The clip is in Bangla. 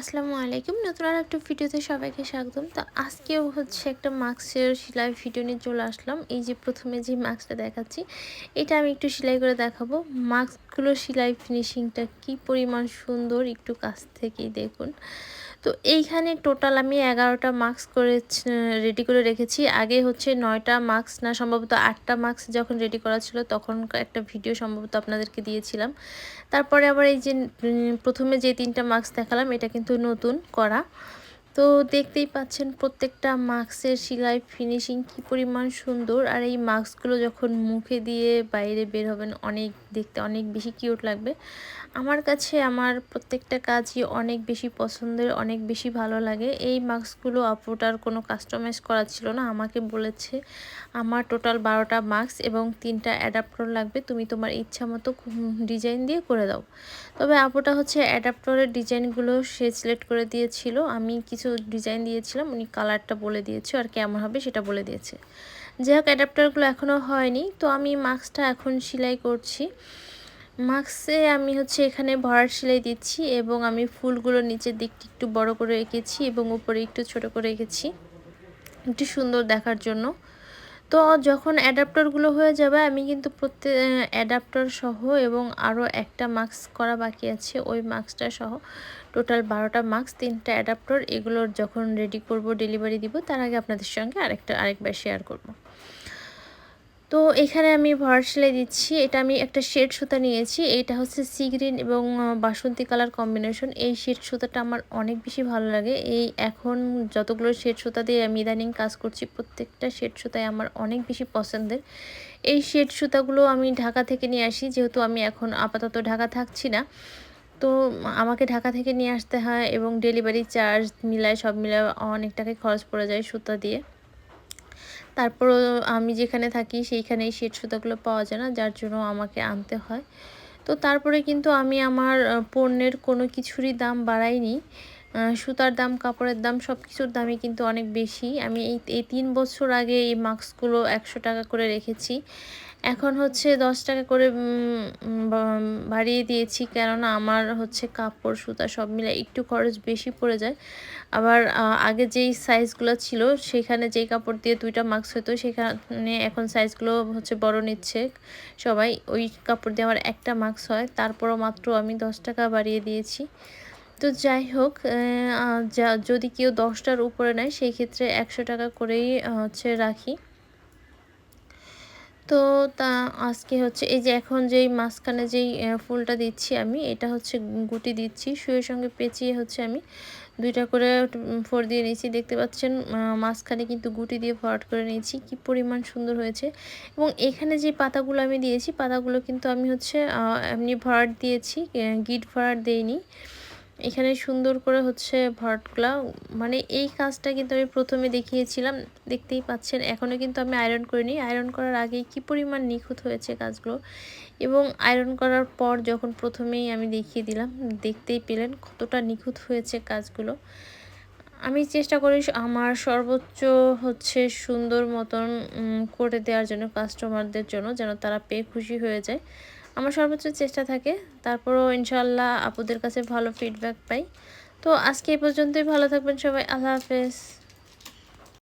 আসসালামু আলাইকুম। নতুন আর একটা ভিডিওতে সবাইকে স্বাগতম। তো আজকেও হচ্ছে একটা মাস্কের সেলাই ভিডিও নিয়ে চলে আসলাম। এই যে প্রথমে যে মাস্কটা দেখাচ্ছি, এটা আমি একটু সেলাই করে দেখাবো। মাস্কগুলো সেলাই ফিনিশিংটা কি পরিমাণ সুন্দর, একটু কাছ থেকেই দেখুন। তো এইখানে টোটাল আমি এগারোটা মাস্ক করে রেডি করে রেখেছি। আগে হচ্ছে নয়টা মাস্ক না, সম্ভবত আটটা মাস্ক যখন রেডি করা ছিল তখন একটা ভিডিও সম্ভবত আপনাদেরকে দিয়েছিলাম। তারপরে আবার এই যে প্রথমে যে তিনটা মাস্ক দেখালাম, এটা কিন্তু নতুন করা। তো দেখতেই পাচ্ছেন প্রত্যেকটা মাস্কের সেলাই ফিনিশিং কি পরিমাণ সুন্দর। আর এই মাস্কগুলো যখন মুখে দিয়ে বাইরে বের হবেন, অনেক দেখতে অনেক বেশি কিউট লাগবে। আমার কাছে আমার প্রত্যেকটা কাজই অনেক বেশি পছন্দের, অনেক বেশি ভালো লাগে। এই মাস্কগুলো আপুটার কোনো কাস্টমাইজ করা ছিল না। আমাকে বলেছে, আমার টোটাল বারোটা মাস্ক এবং তিনটা অ্যাডাপ্টর লাগবে। তুমি তোমার ইচ্ছা মতো ডিজাইন দিয়ে করে দাও। তবে আপুটা হচ্ছে অ্যাডাপ্টরের ডিজাইনগুলো সে সিলেক্ট করে দিয়েছিল। আমি কিছু ডিজাইন দিয়েছিলাম, উনি কালারটা বলে দিয়েছে, আর কেমন হবে সেটা বলে দিয়েছে। যে হোক অ্যাডাপ্টারগুলো এখনও হয়নি, তো আমি মাস্কটা এখন সেলাই করছি। মাস্কে আমি হচ্ছে এখানে ভরার সেলাই দিচ্ছি এবং আমি ফুলগুলো নিচের দিকটি একটু বড় করে এঁকেছি এবং উপরে একটু ছোট করে এঁকেছি একটু সুন্দর দেখার জন্য। তো যখন অ্যাডাপ্টারগুলো হয়ে যাবে, আমি কিন্তু প্রত্যেক অ্যাডাপ্টার সহ এবং আরও একটা মাস্ক করা বাকি আছে। ওই মাস্কটা সহ টোটাল বারোটা মাস্ক তিনটা অ্যাডাপ্টার এগুলোর যখন রেডি করব ডেলিভারি দিব, তার আগে আপনাদের সঙ্গে আরেকটা, আরেকবার শেয়ার করব। তো এখানে আমি ভর সেলাই দিচ্ছি। এটা আমি একটা শেড সুতা নিয়েছি। এটা হচ্ছে সি গ্রিন এবং বাসন্তী কালার কম্বিনেশন। এই শেড সুতাটা আমার অনেক বেশি ভালো লাগে। এই এখন যতগুলো শেড সুতা দিয়ে আমি ইদানিং কাজ করছি, প্রত্যেকটা শেড সুতাই আমার অনেক বেশি পছন্দের। এই শেড সুতাগুলো আমি ঢাকা থেকে নিয়ে আসি, যেহেতু আমি এখন আপাতত ঢাকা থাকছি না। তো আমাকে ঢাকা থেকে নিয়ে আসতে হয় এবং ডেলিভারি চার্জ মিলায় সব মিলায় অনেক টাকায় খরচ পড়ে যায় সুতা দিয়ে। তারপরও আমি যেখানে থাকি সেইখানেই শেড সুতাগুলো পাওয়া যায় না, যার জন্য আমাকে আনতে হয়। তো তারপরে কিন্তু আমি আমার পণ্যের কোনো কিছুরই দাম বাড়াইনি। সুতার দাম, কাপড়ের দাম সব কিছুর দামই কিন্তু অনেক বেশি। আমি এই এই তিন বছর আগে এই মাস্কগুলো একশো টাকা করে রেখেছি। এখন হচ্ছে দশ টাকা করে বাড়িয়ে দিয়েছি। কেননা আমার হচ্ছে কাপড়, সুতা সব মিলে একটু খরচ বেশি পড়ে যায়। আবার আগে যেই সাইজগুলো ছিল, সেখানে যেই কাপড় দিয়ে দুইটা মাস্ক হতো, সেখানে এখন সাইজগুলো হচ্ছে বড় নিচ্ছে সবাই। ওই কাপড় দিয়ে আমার একটা মাস্ক হয়। তারপরও মাত্র আমি দশ টাকা বাড়িয়ে দিয়েছি। তো যাই হোক যদি কেউ দশটার উপরে নেয়, সেই ক্ষেত্রে একশো টাকা করেই হচ্ছে রাখি। তো তা আজকে হচ্ছে এই যে এখন যেই মাঝখানে যেই ফুলটা দিচ্ছি আমি, এটা হচ্ছে গুটি দিচ্ছি। শুয়ের সঙ্গে পেঁচিয়ে হচ্ছে আমি দুইটা করে ফোর দিয়ে নিয়েছি। দেখতে পাচ্ছেন মাঝখানে কিন্তু গুটি দিয়ে ভরাট করে নিয়েছি। কি পরিমাণ সুন্দর হয়েছে। এবং এখানে যে পাতাগুলো আমি দিয়েছি, পাতাগুলো কিন্তু আমি হচ্ছে এমনি ভরাট দিয়েছি গিট ভরাট দেইনি। এখানে সুন্দর করে হচ্ছে ভরাটগুলা মানে এই কাজটা কিন্তু আমি প্রথমে দেখিয়েছিলাম, দেখতেই পাচ্ছেন। এখনও কিন্তু আমি আয়রন করিনি। আয়রন করার আগেই কি পরিমাণ নিখুঁত হয়েছে কাজগুলো। এবং আয়রন করার পর যখন প্রথমেই আমি দেখিয়ে দিলাম, দেখতেই পেলেন কতটা নিখুঁত হয়েছে কাজগুলো। আমি চেষ্টা করি আমার সর্বোচ্চ হচ্ছে সুন্দর মতন করে দেওয়ার জন্য কাস্টমারদের জন্য, যেন তারা পেয়ে খুশি হয়ে যায়। আমার সর্বোচ্চ চেষ্টা থাকে। তারপরও ইনশাল্লাহ আপুদের কাছে ভালো ফিডব্যাক পাই। তো আজকে এই পর্যন্তই। ভালো থাকবেন সবাই। আল্লাহ হাফেজ।